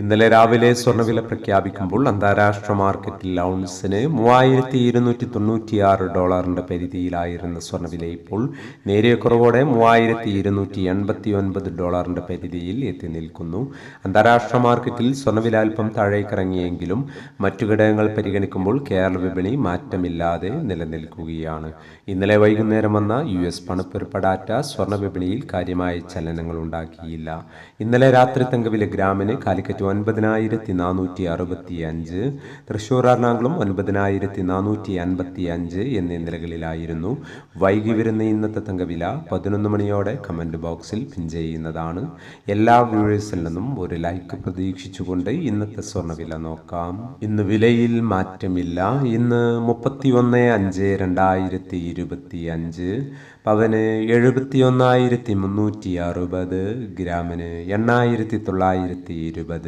ഇന്നലെ രാവിലെ സ്വർണവില പ്രഖ്യാപിക്കുമ്പോൾ അന്താരാഷ്ട്ര മാർക്കറ്റിൽ ഔൺസിന് മൂവായിരത്തി ഇരുന്നൂറ്റി തൊണ്ണൂറ്റിയാറ് ഡോളറിന്റെ പരിധിയിലായിരുന്ന സ്വർണവില ഇപ്പോൾ നേരിയ കുറവോടെ മൂവായിരത്തി ഇരുന്നൂറ്റി എൺപത്തി ഒൻപത് ഡോളറിന്റെ പരിധിയിൽ എത്തി നിൽക്കുന്നു. അന്താരാഷ്ട്ര മാർക്കറ്റിൽ സ്വർണവില അല്പം താഴേക്കിറങ്ങിയെങ്കിലും മറ്റു ഘടകങ്ങൾ പരിഗണിക്കുമ്പോൾ കേരള വിപണി മാറ്റമില്ലാതെ നിലനിൽക്കുകയാണ്. ഇന്നലെ വൈകുന്നേരം വന്ന യു എസ് പണപ്പെരുപ്പടാറ്റ സ്വർണ വിപണിയിൽ കാര്യമായ ചലനങ്ങൾ ഉണ്ടാക്കിയില്ല. ഇന്നലെ രാത്രി തങ്കവിലെ ഗ്രാമിന് കാലിക്കറ്റ് ഒൻപതിനായിരത്തി നാനൂറ്റി അറുപത്തി അഞ്ച് തൃശൂർ എറണാകുളം ഒൻപതിനായിരത്തി നാനൂറ്റി അൻപത്തി അഞ്ച് എന്നീ നിലകളിലായിരുന്നു വൈകി വരുന്ന ഇന്നത്തെ തങ്കവില. പതിനൊന്ന് മണിയോടെ കമന്റ് ബോക്സിൽ പിൻ ചെയ്യുന്നതാണ്. എല്ലാ വ്യൂവേഴ്സിൽ നിന്നും ഒരു ലൈക്ക് പ്രതീക്ഷിച്ചുകൊണ്ട് ഇന്നത്തെ സ്വർണവില നോക്കാം. ഇന്ന് വിലയിൽ മാറ്റമില്ല. ഇന്ന് മുപ്പത്തി ഒന്ന് അഞ്ച് രണ്ടായിരത്തി ഇരുപത്തി അഞ്ച് പവന് എഴുപത്തി ഒന്നായിരത്തി മുന്നൂറ്റി അറുപത് ഗ്രാമിന് എണ്ണായിരത്തി തൊള്ളായിരത്തി ഇരുപത്